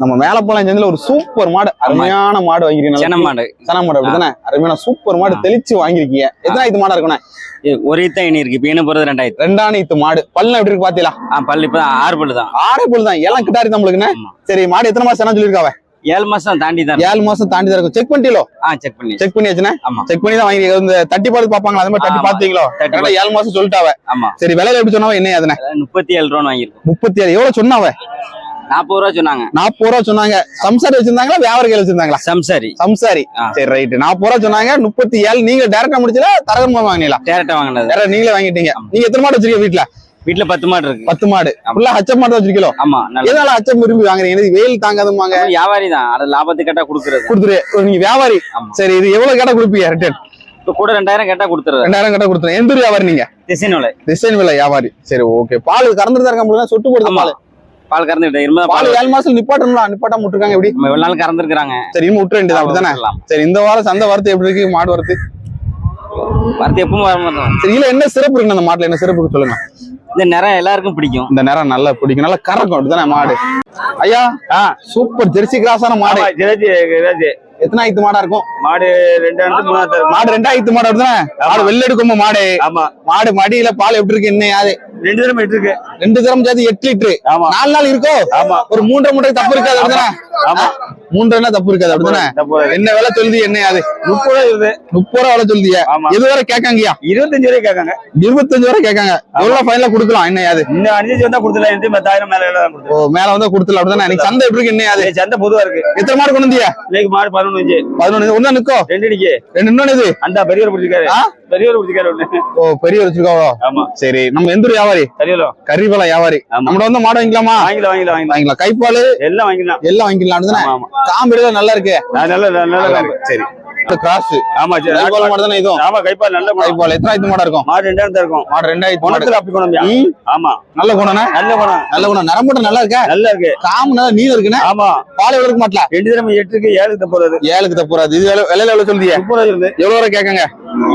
நம்ம மேலப்பாளையம் சந்தையில ஒரு சூப்பர் மாடு அருமையான மாடு வாங்கிருக்கீங்க. சென மாடு. சன மாடு அப்படிதானே? அருமையான சூப்பர் மாடு தெளிச்சு வாங்கிருக்கீங்க. எத்தனை இது மாடா இருக்குண்ணே? இது ஒரு இத்த இனி இருக்கு. இப்ப என்ன போறது ரெண்டாயிரத்து ரெண்டான இது மாடு. பல்லு எப்படி இருக்கு பாத்தீங்களா? பல்லு இப்ப ஆறு பல்லு தான். ஆறே பல்லு தான். எல்லாம் கிட்டாரி நம்மளுக்குண்ணே ஆமா. சரி மாடு எத்தனை மாசம் என்ன சொல்லிருக்காவ ஏழு மாசம் தாண்டி தான் ஏழு மாசம் தாண்டி தான் இருக்கும் செக் பண்ணிட்டீங்களோ? ஆ செக் பண்ணி. செக் பண்ணியாச்சுண்ணே? ஆமா. செக் பண்ணி தான் வாங்கி இந்த தட்டி பார்த்து பாப்பாங்களா அது மாதிரி தட்டி. பாத்தீங்களோ கரெக்டா ஏழு மாசம் சொல்லிட்டாவ. ஆமா. சரி விலையில எப்படி சொன்னாவ? என்ன அதுனே முப்பத்தி ஏழு ரூபா வாங்கியிருக்கோம். முப்பத்தி ஏழு. எவ்வளவு சொன்னாவ? நாற்பது ரூபா சொன்னாங்க. நாற்பது ரூபா சொன்னாங்க. சம்சாரி வச்சிருந்தாங்களா? வியாபார கையில வச்சிருந்தாங்களா? சம்சாரி. சம்சாரி. சரி ரைட் நாற்பது ரூபா சொன்னாங்க. முப்பத்தி ஏழு நீங்க டேரக்டா முடிச்சல தரகமா வாங்கினீங்களா? டேரக்டா வாங்கினது. நீங்களே வாங்கிட்டீங்க. நீங்க எத்தனை மாடு வச்சிருக்கீங்க வீட்டுல வீட்டுல பத்து மாடு இருக்கு. பத்து மாடு. ஃபுல்லா ஹச்சம் மாடு வச்சிருக்கீங்களோ? ஆமா எதனால அச்சம் விரும்பி வாங்குறீங்க? வெயில் தாங்காதுமாங்க வியாபாரி தான். அது லாபத்துக்கு கேட்டா கொடுக்குறது. கொடுத்துரு. நீங்க வியாபாரி. சரி இது எவ்வளவு கேட்டா கொடுப்பீங்க? ரிட்டர்ன் இப்ப கூட ரெண்டாயிரம் கேட்டா கொடுத்துறது ரெண்டாயிரம் கேட்டா கொடுத்துரு எந்த வியாபாரி நீங்க? டிசைன் விலை டிசைன் விலை வியாபாரி. சரி ஓகே பால் கறந்துட்டு தான் இருக்க சொட்டு போடுது பால். பால் இருமா பால் ஏழு மாசம் நிப்பாட்டணும்ல நிப்பாட்டாம விட்டுருக்காங்க எப்படி? நம்ம எவ்வளவு நாள் கறந்துருக்காங்க சரி இன்னும் விட்டுற வேண்டியது அப்படிதானே? சரி இந்த வாரம் சந்தை வரத்து எப்படி இருக்கு? மாடு வரத்து? வரத்து எப்பவும் வர மாட்டோம் சரி இல்ல என்ன சிறப்பு இருக்கு அந்த மாட்டுல என்ன சிறப்பு சொல்லுங்க. இந்த நிறம் எல்லாருக்கும் பிடிக்கும். இந்த நேரம் நல்லா பிடிக்கும். நல்லா கறக்கும் அப்படிதானே மாடு? ஐயா சூப்பர் ஜெர்சி கிராஸான மாடு. ஜிலேபி. எத்தனை ஆயிரத்து மாடா இருக்கும்? மாடு ரெண்டு இடத்து மூணாவது இருக்கும். மாடு ரெண்டாயிரத்து மாடு அப்படிதானே? மாடு வெள்ளை எடுக்கும் மாடு. ஆமா. மாடு மடியில பால் எப்படி இருக்கு? என்ன யாது ரெண்டு தடவை இருக்கு ரெண்டு தரம் சேர்த்து எட்டு லிட்டரு. ஆமா. நாலு நாள் இருக்கோ? ஆமா. ஒரு மூன்றரை மூட்டை தப்பு இருக்காது ஆமா. மூன்றரை தப்பு இருக்காது அப்படிதானே. என்ன விலை சொல்லுது என்ன அது? முப்பது ரூபா இருக்குது முப்பது ரூபா விலை சொல்லுதியா. எது வரை கேட்காங்கய்யா இருபத்தஞ்சு ரூபாய் கேட்காங்க. இருபத்தஞ்சு வரை கேட்காங்க. எவ்வளவு ஃபைனலா கொடுக்கலாம்? என்ன அது? இன்னும் அஞ்சு வந்தா கொடுத்துல எந்த பத்தாயிரம் மேல ஓ மேல வந்து கொடுத்துல அப்படிதானே? இன்னைக்கு சந்தை எப்படி இருக்கு என்ன அது? சந்தை பொதுவா இருக்கு. எத்தனை மாடு கொண்டு வந்தியா? இன்னைக்கு மாடு பதினொன்று அஞ்சு பதினொன்னு ஒண்ணு நிக்கோ? ரெண்டு அடிக்கு. ரெண்டு இன்னொன்னு இது அந்த பெரியவர் பிடிச்சிருக்காரு? பெரியவர் பிடிச்சிருக்காரு ஒண்ணு. ஓ பெரிய வச்சிருக்காவோ ஆமா. சரி நம்ம எந்த வியாபாரி? சரியலோ கறிவலை வியாபாரி. நம்மள வந்து மாடு வாங்கிக்கலாமா? வாங்கிக்கலாம் வாங்கிக்கலாம் வாங்கிக்கலாம். வாங்கிக்கலாம். கைப்பால்? எல்லாம் வாங்கிக்கலாம். எல்லாம் வாங்கிக்கலாம் அப்படிதானே? ஆமா ஆமா காம்பு நல்லா இருக்கு. நல்ல நல்ல இருக்கு. சரி. கிராஸ் ஆமா சரி. கைப்பால் மாடு தானே இதுவும் ஆமா கைப்பால் நல்ல எத்தனை ஆயிரத்து மாடா இருக்கும்? மாடு ரெண்டாயிரம் தான் இருக்கும். மாடு ரெண்டாயிரத்து குணத்துல அப்படி குணம் ஆமா. நல்ல குணம்ண்ணே நல்ல குணம். நல்ல குணம். நரம்பு நல்லா இருக்கா? நல்லா இருக்கு. நல்லா நீளம் இருக்குண்ணே ஆமா. பால் எவ்வளவு இருக்க மாட்டல? ரெண்டு எட்டுக்கு ஏழுக்கு போறது. ஏழுக்கு தப்புறாது இது விலை- எவ்வளவு இருந்து எவ்வளவு வரை கேட்காங்க?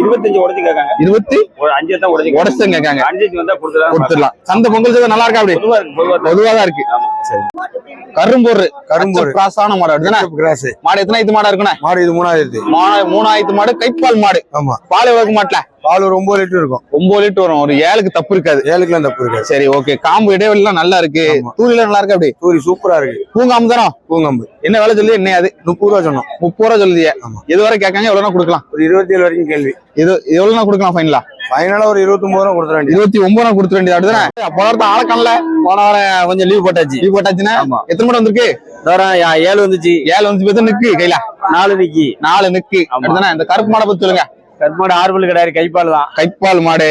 இருபத்தஞ்சு உடச்சு கேட்காங்க. இருபத்தி ஒரு அஞ்சு தான் உடச்சு உடச்சு கேட்காங்க. அஞ்சு வந்தா கொடுத்துடலாம். கொடுத்துடலாம். சந்தை பொங்கல் சந்தை நல்லா இருக்கா அப்படி? பொதுவா இருக்கு தான். கரும்பூர். கரும்பூர். கிராஸான மாடு. அப்படிதானே? கிராஸ் மாடு எத்தனை ஐத்து மாடா இருக்குண்ணே? மாடு இது மூணாயிரத்து. மூணாயிரத்து மாடு கைப்பால் மாடு. ஆமா. பால் எவ்வளவு மாட்டல? பால் ஒரு ஒன்பது லிட்டர் இருக்கும். ஒன்பது லிட்டர் வரும். ஒரு ஏழுக்கு தப்பு இருக்காது. ஏழுக்குலாம் தப்பு இருக்காது. சரி ஓகே காம்பு இடைவெளிலாம் நல்லா இருக்கு. தூரில நல்லா இருக்கு அப்படி? தூரி சூப்பரா இருக்கு. பூங்காம்பு தரம் பூங்கம்பு. என்ன விலை சொல்லி என்ன அது? முப்பது ரூபா சொன்னோம். முப்பது ரூபா சொல்லுதிய. எது வரை கேட்காங்க? எவ்வளவு கொடுக்கலாம். ஒரு இருபத்தி ஏழு வரைக்கும் கேள்வி. இது எவ்வளவு கொடுக்கலாம் ஃபைனலா ஃபைனலா ஒரு இருபத்தி ஒன்பது ரூபா கொடுத்துட வேண்டியது. இருபத்தி ஒன்பது ரூபா கொடுத்துட வேண்டியது. அப்படிதானே? போன வாரத்தை ஆள காணல போன வாரம் கொஞ்சம் லீவ் போட்டாச்சு. லீவ் போட்டாச்சுன்னா. எத்தனை மணி வந்திருக்கு? ஏழு வந்துச்சு. ஏழு வந்து நிக்கு? கையில? நாலு நிக்கி. நாலு நிக்கு. அப்படிதானே? இந்த கருப்பு மாடை பத்தி சொல்லுங்க. கருமாடு ஆறு பல்லு கிடையாது கைப்பால் தான். கைப்பால் மாடு.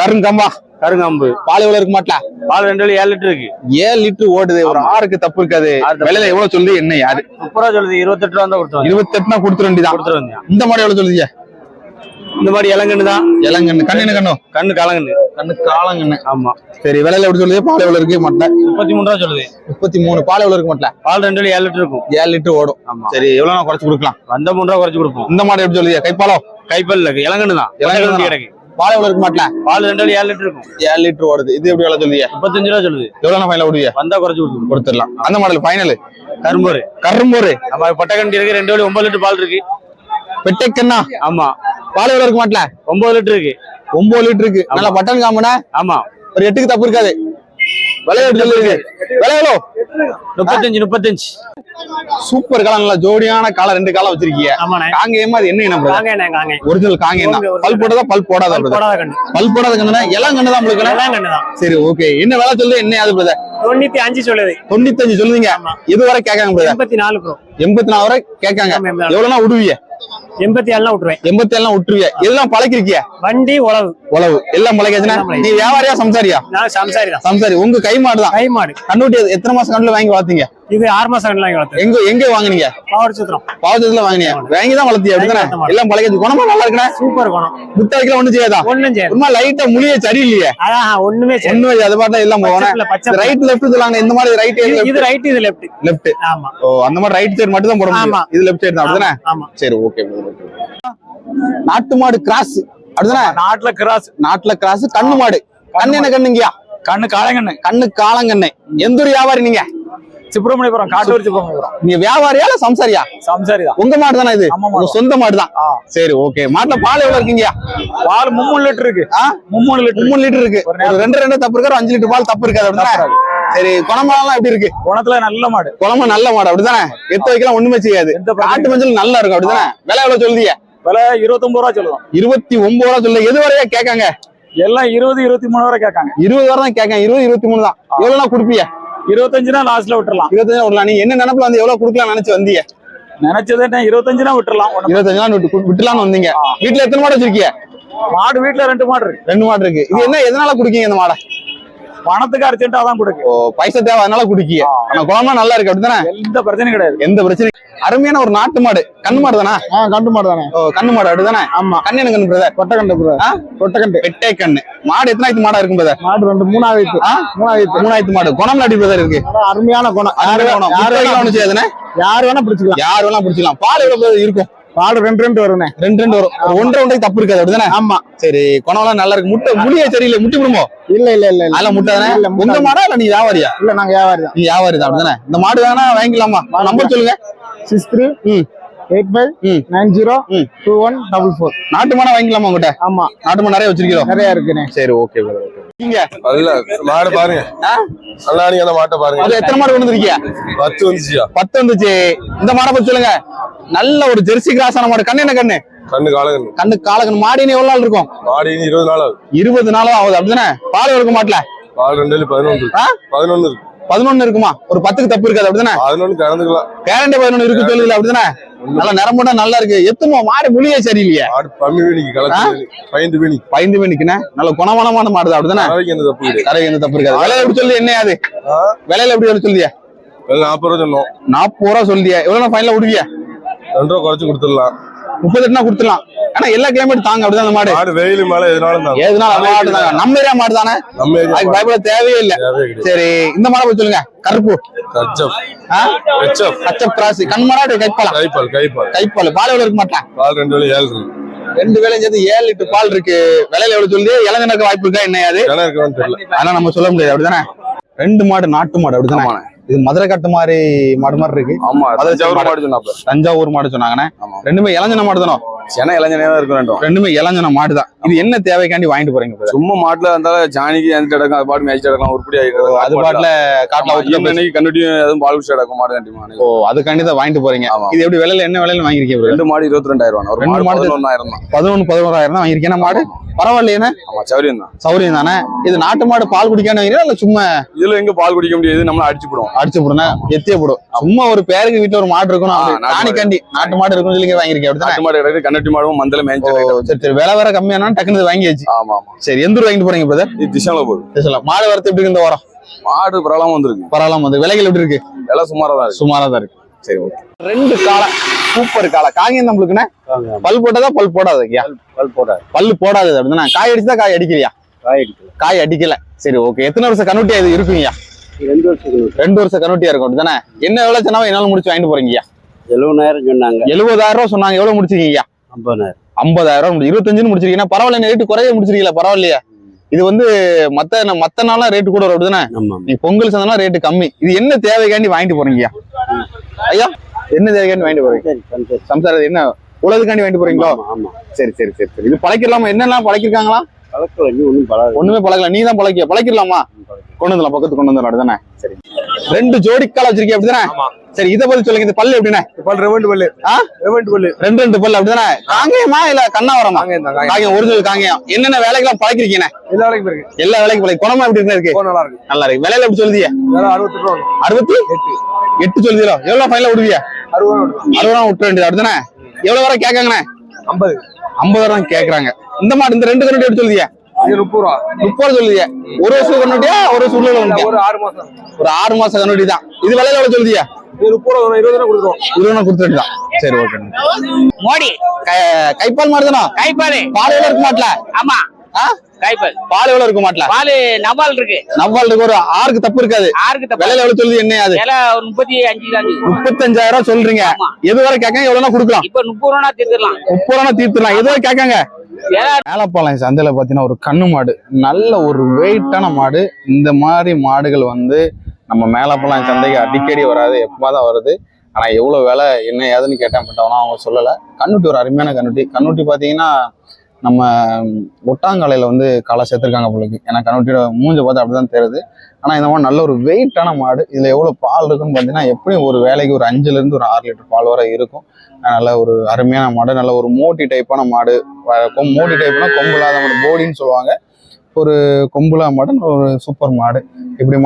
கருங்கம்பா. கருங்காம்பு. பால் எவ்வளவு இருக்க மாட்டல? பால் ரெண்டு ஏழு லிட்டர் இருக்கு. ஏழு லிட்டர் ஓடுது. ஒரு ஆறுக்கு தப்பு இருக்காது. விலையில எவ்வளவு சொல்லி என்ன யாரு? முப்பது ரூபா சொல்லுது இருபத்தெட்டு ரூபா தான் கொடுத்துருவாங்க இருபத்தெட்டுனா கொடுத்துட வேண்டியதான் கொடுத்துட்டு வந்தேன் இந்த மாடு எவ்வளவு சொல்லுதியா இந்த மாதிரி இளங்கன்னு தான். இளங்கண்ணு. கண்ணு கண்ணு? கண்ணு கலங்கன்னு கண்ணு காலங்கண்ணு. ஆமா. சரி விலையில எப்படி சொல்லுது? பால் எவ்வளவு இருக்கு மாட்டல? முப்பத்தி மூணு ரூபா சொல்லுது. முப்பத்தி மூணு. பால் எவ்வளவு இருக்கு மாட்டல? பால் ரெண்டு ஏழு லிட்டர் இருக்கும். ஏழு லிட்டர் ஓடும். சரி எவ்வளவு நான் குறைச்சு கொடுக்கலாம். வந்த மூணு ரூபா குறைச்சு கொடுப்போம். இந்த மாடு எப்படி சொல்லுதியா கைப்பாலோ? கைப்பல் இருக்கு. இளங்கன்னு தான் இளங்கன்னு. கிடக்கு பால் எவ்வளவு இருக்கு மாட்டல பால் ரெண்டு ஏழு லிட்டர் இருக்கும். ஏழு லிட்டர் ஓடுது. இது எப்படி எவ்வளவு சொல்லுதியா? முப்பத்தஞ்சு ரூபா சொல்லுது. எவ்வளவு ஃபைனல் ஓடுவியா வந்தா குறைச்சு கொடுத்துருவோம். கொடுத்துடலாம். அந்த மாடல் ஃபைனல் கரும்பூர். கரும்பூர். நம்ம பொட்டக்கண்டி இருக்கு ரெண்டு வலி ஒன்பது லிட்டர் பால் இருக்கு. பெட்டைக்கண்ணா? ஆமா. பால் எவ்வளவு இருக்கு மாட்டல? ஒன்பது லிட்டர் இருக்கு. ஒன்பது லிட்டர் இருக்கு. நல்லா பட்டன் காம்பனா ஆமா. ஒரு எட்டுக்கு தப்பு இருக்காது. விலை எப்படி சொல்லுது விலை எவ்வளோ முப்பத்தஞ்சு முப்பத்தஞ்சு. சூப்பர் நல்லா ஜோடியான காலம் ரெண்டு காலம் வச்சிருக்கீங்க. ஆமாண்ணே. காங்கேயமா அது என்ன இனம் ஒரிஜினல் காங்கேயம் தான். பல் போட்டதா பல் போடாத பல் போடாத கண்ணுனா எல்லாம் கண்ணு தான் உங்களுக்கு? சரி ஓகே. என்ன விலை சொல்லு என்ன அது பிரதர்? தொண்ணூத்தி அஞ்சு சொல்லுது. தொண்ணூத்தஞ்சு சொல்லுவீங்க ஆமா. இது வரை கேட்காங்க பிரதர்? எண்பத்தி நாலு ப்ரோ. எண்பத்தி நாலு வரை கேட்காங்க. எவ்வளவுனா விடுவீங்க எண்பத்தி ஏழுலாம் விட்டுருவேன். எண்பத்தி ஏழுலாம் விட்டுருவீங்க இதெல்லாம் பழக்கிருக்கிய? வண்டி உழவு. உழவு. எல்லாம் பழக்காச்சுன்னா எல்லாம் பழகி. நீ வியாபாரியா சம்சாரியா? நான் சம்சாரி தான். சம்சாரி. உங்க கை மாடு தான். கை மாடு. கண்ணுட்டி எது- எத்தனை மாசம் கண்ணுல வாங்கி வளர்த்தீங்க? இது ஆறு மாசம் வளர்த்து எங்க எங்க வாங்குனீங்க? பவர் சுத்திரம். பாவச்சத்துல வாங்கினியா? வாங்கி தான் வளர்த்தியா? அப்படிதானே. எல்லாம் பழக்காச்சு குணமா நல்லா இருக்குண்ணே? சூப்பர் குணம். முத்தாய்க்குலாம் ஒண்ணு செய்யாதா? ஒண்ணும் செய்யாது. சும்மா லைட்டா முழிய சரியில்லையே. அதான் ஒண்ணுமே ஒண்ணுமே அது பாட்டு எல்லாம் பிள்ளை. ரைட் லெஃப்ட் சொல்லுவாங்க இந்த மாதிரி ரைட் இது- ரைட் இது லெஃப்ட் லெஃப்ட் ஆமா. ஓ அந்த மாதிரி ரைட் சைடு மட்டும் தான் போட முடியும். இது லெஃப்ட் சைடு தான். அப்படிதானே? ஆமா சரி ஓகே நாட்டு மாடு கிராஸ். அப்படிதானே? நாட்டுல கிராஸ். நாட்டுல கிராஸ். கண்ணு மாடு. கண்ணு என்ன கண்ணுங்கயா கண்ணு காளைங்கண்ணு. கண்ணு காலங்கண்ணு எந்த ஒரு வியாபாரி நீங்க? சுப்பிரமணியபுரம் காட்டூர் சுப்பிரமணியபுரம். நீங்க வியாபாரியா இல்ல சம்சாரியா? சம்சாரி தான். உங்க மாடு தானே இது உங்க சொந்த மாடு தான். சரி ஓகே மாட்டுல பால் எவ்வளவு இருக்கீங்க பால் மும்மூணு லிட்டர் இருக்கு? மும்மூணு லிட்டர் மூணு லிட்டர் இருக்கு. ரெண்டு ரெண்டு தப்பு இருக்கு ஒரு அஞ்சு லிட்டர் பால் தப்பு இருக்காது சரி குணமெல்லாம் எப்படி இருக்கு? குணத்துல நல்ல மாடு. குழம்பு நல்ல மாடு அப்படிதானே? எத்த வைக்கலாம் ஒண்ணுமே செய்யாது. காட்டு மஞ்சள் நல்லா இருக்கும் அப்படிதானே? விலை எவ்வளவு சொல்லுதீங்க? விலை இருபத்தொன்பது ரூபா சொல்லுவோம். இருபத்தி ஒன்பது ரூபா சொல்ல. எது வரையா கேட்காங்க? எல்லாம் இருபது இருபத்தி மூணு வரை கேட்காங்க. இருபது வரை தான் கேட்காங்க. இருபது இருபத்தி மூணு தான். எவ்வளவு கொடுப்பீங்க இருபத்தஞ்சுனா லாஸ்ட்ல விட்டுறலாம். இருபத்தஞ்சு விடலாம் நீங்க என்ன நினைப்புல வந்து எவ்வளவு கொடுக்கலாம் நினைச்சு வந்தீங்க? நினைச்சது என்ன இருபத்தஞ்சுனா விட்டுறலாம். ஒண்ணும் இருபத்தஞ்சு நாள் விட்டு விட்டுலான்னு வந்தீங்க. வீட்டுல எத்தனை மாடு வச்சிருக்கீங்க மாடு வீட்டுல ரெண்டு மாடு இருக்கு. ரெண்டு மாடு இருக்கு. இது என்ன எதனால குடிக்கீங்க இந்த மாடை? பணத்துக்கு அர்ஜென்ட்டா தான் கொடுக்கு. ஓ பைசா தேவை அதனால குடிக்கீங்க ஆனா குழம்பு நல்லா இருக்கு அப்படிதானே எந்த பிரச்சனையும் கிடையாது. எந்த பிரச்சனையும் அருமையான ஒரு நாட்டு மாடு. கண்ணு மாடு தானே? ஆ கண்டு மாடு தானே. கண்ணு மாடு அப்படிதானே? ஆமா. கண்ணு என்ன கண்ணு பிரதர் கொட்டை கண்டு. ஆ? கொட்டை கண்டு வெட்டை கண்ணு. மாடு எத்தனாயிரத்து மாடா இருக்கும் பிரதர் மாடு ரெண்டு மூணாவது மூணாவது மூணாயிரத்து மாடு. குணம் நடி பிரதர் இருக்கு? அருமையான குணம். அருமையான குணம். யாரு வேணா பிடிச்சிக்கலாம். யார் வேணா பிடிச்சிக்கலாம். பால் எவ்வளவு இருக்கும்? பாடு ரெண்டு ரெண்டு வருண்ணே ரெண்டு ரெண்டு வரும். ஒன்றை தப்பு இருக்காது அப்படிதானே? ஆமா. சரி குணம்லாம் நல்லா இருக்கு. முட்டை முடிய சரியில்லை. முட்டி விடுமோ? இல்ல இல்ல இல்ல இல்ல. முட்டை தானே? உங்க மாடா இல்ல நீ வியாபாரியா? இல்ல நாங்க வியாபாரி தான். நீ வியாபாரி தான் அப்படிதானே? இந்த மாடு வேணா வாங்கிக்கலாமா? நம்பர் சொல்லுங்க. Six three hmm. Eight five. Nine zero. Two one double four. நாட்டு மாடா வாங்கிக்கலாமா உங்ககிட்ட? ஆமா. நாட்டு மாடு நிறைய வச்சிருக்கோம் நிறைய இருக்குண்ணே. சரி ஓகே மாடு பாருங்க? நல்லா நீங்க அந்த மாட்டை பாருங்க. அது எத்தனை மாடு கொண்டு வந்திருக்கீங்க? பத்து வந்துச்சியா? பத்து வந்துச்சு. இந்த மாடை பத்தி சொல்லுங்க. நல்ல ஒரு ஜெர்சி கிராஸான மாடு. கண்ணு என்ன கண்ணு? கண்ணு காலகண்ணு. கண்ணு காலக்கண்ணு மாடின்னு எவ்வளவு நாள் இருக்கும்? மாடு இனி இருபது நாள் ஆகுது. இருபது நாளும் ஆகுது. அப்படிதானே? பால் எடுக்க மாட்டல? பால் ரெண்டு பதினொன்று. பதினொன்று இருக்கு. பதினொன்னு இருக்குமா? ஒரு பத்துக்கு தப்பு இருக்காது. அப்படிதானே? பதினொன்று கலந்துக்கலாம். கேரண்டி பதினொன்னு இருக்கு சொல்லுது அப்படிதானே? நல்லா நிறமுட்டா நல்லா இருக்கு. எத்துமோ? மாடு முழியே சரியில்லையே. மாடு பம்மி வீணிக்கு கலந்து பயந்து வீணிக்கு பயந்து நல்ல குணமானமான மாடு அப்படிதானே? அரைக்கு எந்த தப்பு கிடையாது. கரை எந்த தப்பு இருக்காது. விலையில எப்படி சொல்லி என்ன அது? விலையில எப்படி சொல்லி சொல்லியா நாற்பது ரூபா சொன்னோம். நாற்பது ரூபா சொல்லியா எவ்வளவு ஃபைனல விடுவியா? ரெண்டு ரூபா குறைச்சு கொடுத்துடலாம். முப்பத்தெட்டுனா கொடுத்துடலாம். ஆனா எல்லா கிளைமேட் தாங்க அப்படிதான் அந்த மாடு. மாடு வெயில் மழை எதுனாலும் தான் ஏதுனால மாடு தாங்க. நம்ம ஏரியா மாடு தானே? நம்ம ஏரியா அதுக்கு பயப்பட தேவையே இல்ல. சரி இந்த மாடை பத்தி சொல்லுங்க. கருப்பு. கச்சப்? கச்சப் கச்சப் கிராஸ் கண் மாடா கைப்பாலா கைப்பால் கைப்பால் கைப்பால் பால் எவ்வளவு இருக்க மாட்டான் பால் ரெண்டு வேலை ஏழு இருக்கு. ரெண்டு வேலையும் சேர்த்து ஏழு லிட்டர் பால் இருக்கு. விலையில எவ்வளவு சொல்லுது? இளஞ்சனக்கு வாய்ப்பு இருக்கா? என்ன அது தெரியல. அதெல்லாம் நம்ம சொல்ல முடியாது. அப்படிதானே? ரெண்டு மாடு நாட்டு மாடு அப்படிதானே? இது மதுரை கட்டு மாதிரி மாடு மாதிரி இருக்கு ஆமா தஞ்சாவூர் மாடு. சொன்னாப்ல தஞ்சாவூர் மாடு சொன்னாங்கண்ணே. ரெண்டுமே இளஞ்சன மாடு தானோ சென்னை இளைஞனே தான் இருக்கும் ரெண்டும். ரெண்டுமே இளஞ்சன மாடு தான் இது என்ன தேவைக்காண்டி வாங்கிட்டு போறீங்க? சும்மா மாட்டுல இருந்தாலும் ஜானிக்கு எந்த இடக்கும் அது பாட்டு மேய்ச்சி இடக்கலாம் உருப்படி ஆகிட்டு அது பாட்டுல. காட்டுல இன்னைக்கு கண்டுட்டியும் எதுவும் பால் குடிச்சு இடக்கும் மாடு கண்டிப்பா ஓ அதுக்காண்டி தான் வாங்கிட்டு போறீங்க. இது எப்படி விலையில என்ன விலையில வாங்கிருக்கீங்க? ரெண்டு மாடு இருபத்தி ரெண்டாயிரம் ரூபா ஒரு ரெண்டு மாடு பதினொன்னாயிரம் தான். பதினொன்னு பதினோராயிரம் தான் வாங்கிருக்கேன் மாடு? பரவாயில்லையே ஆமா சௌரியம் தான். சௌரியம் தானே? இது நாட்டு மாடு பால் வாங்கிறீங்களா இல்ல சும்மா இதுல எங்க பால் குடிக்க முடியாது நம்மள அடிச்சு போடும். அடிச்சு போடுனா எத்திய போடும். சும்மா ஒரு பேருக்கு வீட்டுல ஒரு மாடு இருக்கணும். அப்படி நாட்டு மாடு. இருக்குன்னு சொல்லி வாங்கிருக்கேன் நாட்டு மாடு கண்ணட்டி மாடும் மந்தல மேய்ச்சி ஓ, கிடையாது சரி சரி. விலை வேற கம்மியானா டக்குனு வாங்கியாச்சு. ஆமா ஆமா. சரி எந்த ஊர் வாங்கிட்டு போறீங்க பிரதர் இது திசையில போகுது. சொல்லலாம் மாடு வரத்து எப்படி இந்த வாரம்? மாடு பரவாயில்லாம வந்திருக்கு. பரவாயில்லாம வந்து விலைகள் எப்படி இருக்கு? விலை சுமாரா தான் சுமாரா தான் இருக்கு. சரி ஓகே ரெண்டு காளை சூப்பர் காளை. காங்கியம் நம்மளுக்குண்ணே பல் போட்டதா பல் போடாதயா பல் போடாது. பல்லு போடாதது அப்படின்னா காய் அடிச்சதா காய் அடிக்கலையா? காய் காய் அடிக்கல. சரி ஓகே எத்தனை வருஷம் கண்ணுட்டியா இது இருக்குங்கய்யா ரெண்டு வருஷத்துக்கு ரெண்டு வருஷம் கண்ணுட்டியா இருக்கும் அப்படிதானே? என்ன எவ்வளவு சொன்னாலும் என்னால முடிச்சு வாங்கிட்டு போறீங்கய்யா எழுபதாயிரம் சொன்னாங்க. எழுபதாயிரம் ரூபாய் சொன்னாங்க. எவ்வளவு முடிச்சிருக்கீங்க ஐம்பதாயிரம். ஐம்பதாயிரம் இருபத்தஞ்சுன்னு முடிச்சிருக்கீங்கன்னா பரவாயில்ல ரேட்டு குறைய முடிச்சிருக்கீங்களா? பரவாயில்லையா. இது வந்து மத்த மத்த நாளா ரேட்டு கூட வரும் ஆமா நீ பொங்கல் சந்தனா ரேட்டு கம்மி. இது என்ன தேவைக்காண்டி வாங்கிட்டு போறீங்கய்யா ஐயா என்ன தேவைக்காண்டி வாங்கிட்டு போறீங்க? சம்சாரம் என்ன உலகத்துக்காண்டி வாங்கிட்டு போறீங்களோ? ஆமா ஆமா. சரி சரி சரி சரி. இது பழக்கிடலாமா? என்னெல்லாம் பழக்கிருக்காங்களா ஒன்றும் பழக ஒண்ணுமே பழகல. நீ தான் பழக்கிய பழக்கிடலாமா கொண்டு வந்துடலாம் பக்கத்து கொண்டு வந்துடலாம் அப்படிதானே? சரி. ரெண்டு ஜோடி கால வச்சிருக்கீங்க அப்படிதானே சரி இதை பத்தி சொல்லுங்க. இந்த பல்லு எப்படிண்ணே? பால் ரெவெண்ட் பல்லு. ஆ? ரெவெண்ட் பல்லு. ரெண்டு ரெண்டு பல்லு அப்படிதானே? காங்கேயமா இல்ல கண்ணாவரமா? காங்கேயம் தான், காங்கேயம். ஒரிஜினல் காங்கேயம். என்னென்ன வேலைக்கெல்லாம் பழக்கிருக்கீங்க எல்லா வேலைக்கும் இருக்கு எல்லா வேலைக்கும் பழகி குணமா எப்படி இருக்கு? நல்லா இருக்கு. நல்லா இருக்கு. விலையில எப்படி சொல்லுதிய? அறுபத்தி ரூபா வரும். அறுபத்தி? எட்டு. எட்டு சொல்லுதீங்களோ எவ்வளவு ஃபைனல விடுவிய? அறுபது ரூபா வரும். அறுபது ரூபா விட்டு வேண்டியது அப்படிதானே? எவ்வளவு வரை கேட்காங்கண்ணே? ஐம்பது. ஐம்பது ரூபா கேக்குறாங்க. இந்த மாடு இந்த ரெண்டு கண்ணுட்டி எப்படி சொல்லுதிய? முப்பது ரூபா. முப்பது சொல்லுதிய? ஒரு வருஷம் கண்ணுட்டியா ஒரு வருஷம் உள்ள ஒரு ஆறு மாசம். ஒரு ஆறு மாசம் கண்ணுட்டி தான் இது விலையில எவ்வளவு சொல்லுதிய? மோடி கைப்பால் மாடு. தானோ கைப்பால் பால் இருக்க மாட்டல? ஆமா. ஆ? கைப்பால் பால் எவ்வளவு இருக்க மாட்டல? பால் நவால் இருக்கு. நவ்வால் இருக்கு ஒரு ஆறுக்கு தப்பு இருக்காது. ஆறுக்கு தப்பா. விலையில எவ்வளவு சொல்லுது என்ன அது? விலை ஒரு முப்பத்தி அஞ்சு. தான். முப்பத்தஞ்சாயிரம் ரூபாய் சொல்றீங்க. எது வரை கேட்காங்க எவ்வளவு கொடுக்கலாம். இப்ப முப்பது ரூபா தீர்த்துடலாம். முப்பது ரூபா தீர்த்துலாம் எது வரை கேட்காங்க? விலை மேலப்பாளையம் சந்தையில பாத்தீங்கன்னா ஒரு கண்ணு மாடு. நல்ல ஒரு வெயிட்டான மாடு. இந்த மாதிரி மாடுகள் வந்து நம்ம மேலப்பெல்லாம் சந்தைக்கு அடிக்கடி வராது. எப்பமா தான் வருது. ஆனா எவ்வளவு விலை என்ன ஏதுன்னு கேட்டேன் பட் ஆனால் அவங்க சொல்லலை. கண்ணுட்டி ஒரு அருமையான கண்ணுட்டி. கண்ணுட்டி பார்த்தீங்கன்னா நம்ம ஒட்டாங்கலையில் வந்து களை சேர்த்துருக்காங்க பிள்ளைக்கு ஏன்னா கண்ணுட்டியோட மூஞ்ச பார்த்து அப்படிதான் தெரியுது ஆனால் இந்த மாதிரி நல்ல ஒரு வெயிட்டான மாடு இதில் எவ்வளோ பால் இருக்குன்னு பார்த்தீங்கன்னா எப்படியும் ஒரு வேலைக்கு ஒரு அஞ்சுலேருந்து ஒரு ஆறு லிட்டர் பால் வரை இருக்கும். நல்ல ஒரு அருமையான மாடு நல்ல ஒரு மோட்டி டைப்பான மாடு. கொம் மோட்டி டைப்னா கொம்பு இல்லாத மாடு போடின்னு சொல்லுவாங்க. ஒரு கொம்புலா மாடு ஒரு சூப்பர் மாடு. இப்படி மா-